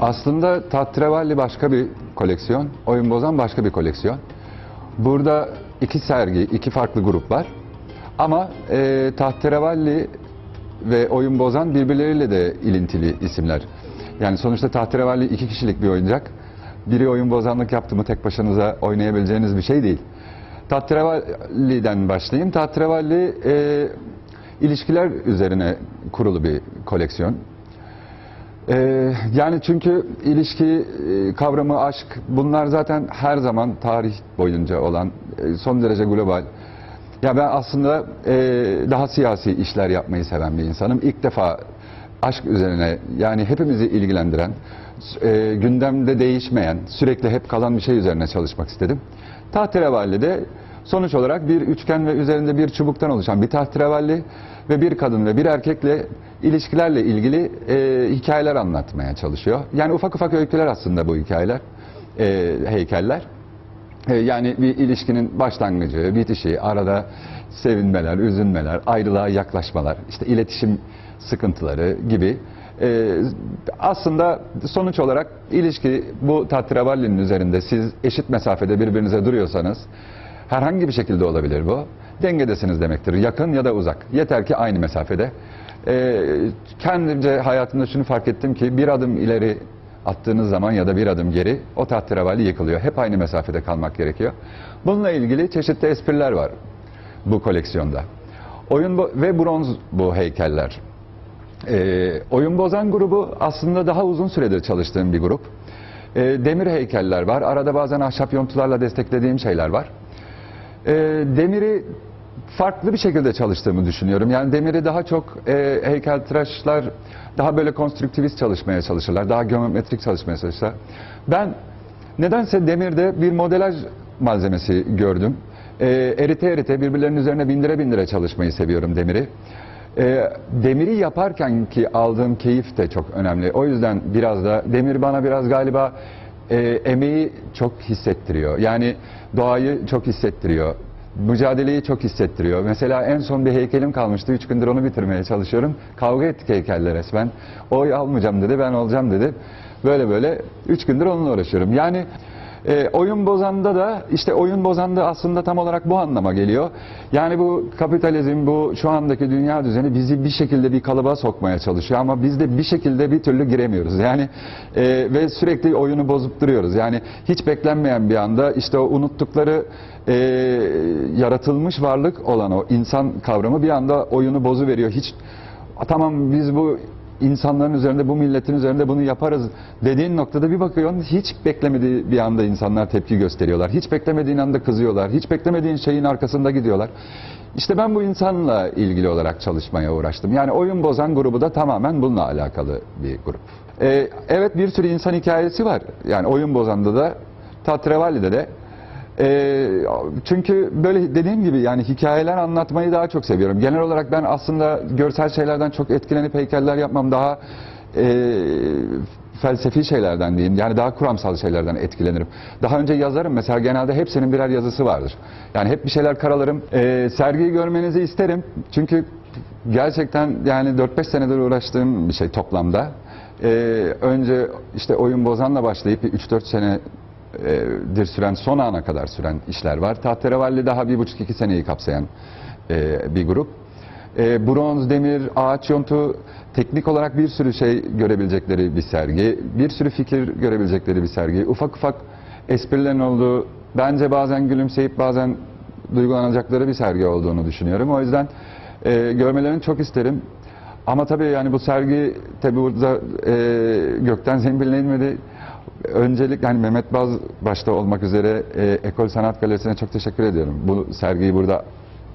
Aslında Tatravalli başka bir koleksiyon, Oyun Bozan başka bir koleksiyon. Burada iki sergi, iki farklı grup var. Ama e, Tahterevalli ve Oyun Bozan birbirleriyle de ilintili isimler. Yani sonuçta Tahterevalli iki kişilik bir oyuncak. Biri oyun bozanlık yaptı mı tek başınıza oynayabileceğiniz bir şey değil. Tahterevalli'den başlayayım. Tahterevalli e, ilişkiler üzerine kurulu bir koleksiyon. Ee, yani çünkü ilişki e, kavramı, aşk bunlar zaten her zaman tarih boyunca olan e, son derece global. Ya ben aslında e, daha siyasi işler yapmayı seven bir insanım. İlk defa aşk üzerine yani hepimizi ilgilendiren, e, gündemde değişmeyen, sürekli hep kalan bir şey üzerine çalışmak istedim. Tahterevalli'de sonuç olarak bir üçgen ve üzerinde bir çubuktan oluşan bir tahterevalli ve bir kadın ve bir erkekle ilişkilerle ilgili e, hikayeler anlatmaya çalışıyor. Yani ufak ufak öyküler aslında bu hikayeler, e, heykeller. E, Yani bir ilişkinin başlangıcı, bitişi, arada sevinmeler, üzülmeler, ayrılığa yaklaşmalar, işte iletişim sıkıntıları gibi. E, aslında sonuç olarak ilişki bu tahterevalli'nin üzerinde siz eşit mesafede birbirinize duruyorsanız herhangi bir şekilde olabilir bu. Dengedesiniz demektir. Yakın ya da uzak. Yeter ki aynı mesafede. E, kendimce hayatımda şunu fark ettim ki bir adım ileri attığınız zaman ya da bir adım geri o tahterevalli yıkılıyor. Hep aynı mesafede kalmak gerekiyor. Bununla ilgili çeşitli espriler var bu koleksiyonda. Oyun bo- ve bronz bu heykeller. Ee, oyun bozan grubu aslında daha uzun süredir çalıştığım bir grup. Ee, demir heykeller var. Arada bazen ahşap yontularla desteklediğim şeyler var. Ee, demiri farklı bir şekilde çalıştığımı düşünüyorum. Yani demiri daha çok e, heykeltıraşlar daha böyle konstrüktivist çalışmaya çalışırlar. Daha geometrik çalışmaya çalışırlar. Ben nedense demirde bir modelaj malzemesi gördüm. Ee, erite erite birbirlerinin üzerine bindire bindire çalışmayı seviyorum demiri. Ee, demiri yaparken ki aldığım keyif de çok önemli. O yüzden biraz da demir bana biraz galiba e, emeği çok hissettiriyor. Yani doğayı çok hissettiriyor. Mücadeleyi çok hissettiriyor. Mesela en son bir heykelim kalmıştı. Üç gündür onu bitirmeye çalışıyorum. Kavga ettik heykelle resmen. O almayacağım dedi, ben olacağım dedi. Böyle böyle üç gündür onunla uğraşıyorum. Yani e, oyun bozanda da işte oyun bozanda aslında tam olarak bu anlama geliyor. Yani bu kapitalizm, bu şu andaki dünya düzeni bizi bir şekilde bir kalıba sokmaya çalışıyor ama biz de bir şekilde bir türlü giremiyoruz. Yani e, ve sürekli oyunu bozup duruyoruz. Yani hiç beklenmeyen bir anda işte o unuttukları e, yaratılmış varlık olan o insan kavramı bir anda oyunu bozu veriyor. Hiç tamam biz bu insanların üzerinde, bu milletin üzerinde bunu yaparız dediğin noktada bir bakıyorsun hiç beklemediği bir anda insanlar tepki gösteriyorlar. Hiç beklemediğin anda kızıyorlar. Hiç beklemediğin şeyin arkasında gidiyorlar. İşte ben bu insanla ilgili olarak çalışmaya uğraştım. Yani oyun bozan grubu da tamamen bununla alakalı bir grup. Ee, evet bir sürü insan hikayesi var. Yani oyun bozanda da Tatrevali'de de ee, çünkü böyle dediğim gibi yani hikayeler anlatmayı daha çok seviyorum. Genel olarak ben aslında görsel şeylerden çok etkilenip heykeller yapmam daha e, felsefi şeylerden diyeyim. Yani daha kuramsal şeylerden etkilenirim. Daha önce yazarım mesela genelde hepsinin birer yazısı vardır. Yani hep bir şeyler karalarım. Ee, sergiyi görmenizi isterim. Çünkü gerçekten yani 4-5 senedir uğraştığım bir şey toplamda. Ee, önce işte oyun bozanla başlayıp bir 3-4 sene e, dir süren son ana kadar süren işler var. Tahterevalli daha bir buçuk iki seneyi kapsayan e, bir grup. E, bronz, demir, ağaç yontu teknik olarak bir sürü şey görebilecekleri bir sergi. Bir sürü fikir görebilecekleri bir sergi. Ufak ufak esprilerin olduğu, bence bazen gülümseyip bazen duygulanacakları bir sergi olduğunu düşünüyorum. O yüzden e, görmelerini çok isterim. Ama tabii yani bu sergi tabii burada e, gökten zembille inmedi. Öncelik yani Mehmet Baz başta olmak üzere e, Ekol Sanat Galerisi'ne çok teşekkür ediyorum. Bu sergiyi burada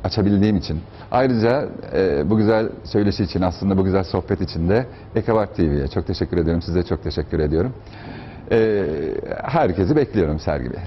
açabildiğim için. Ayrıca e, bu güzel söyleşi için aslında bu güzel sohbet için de Ekavart TV'ye çok teşekkür ediyorum. Size çok teşekkür ediyorum. E, herkesi bekliyorum sergide.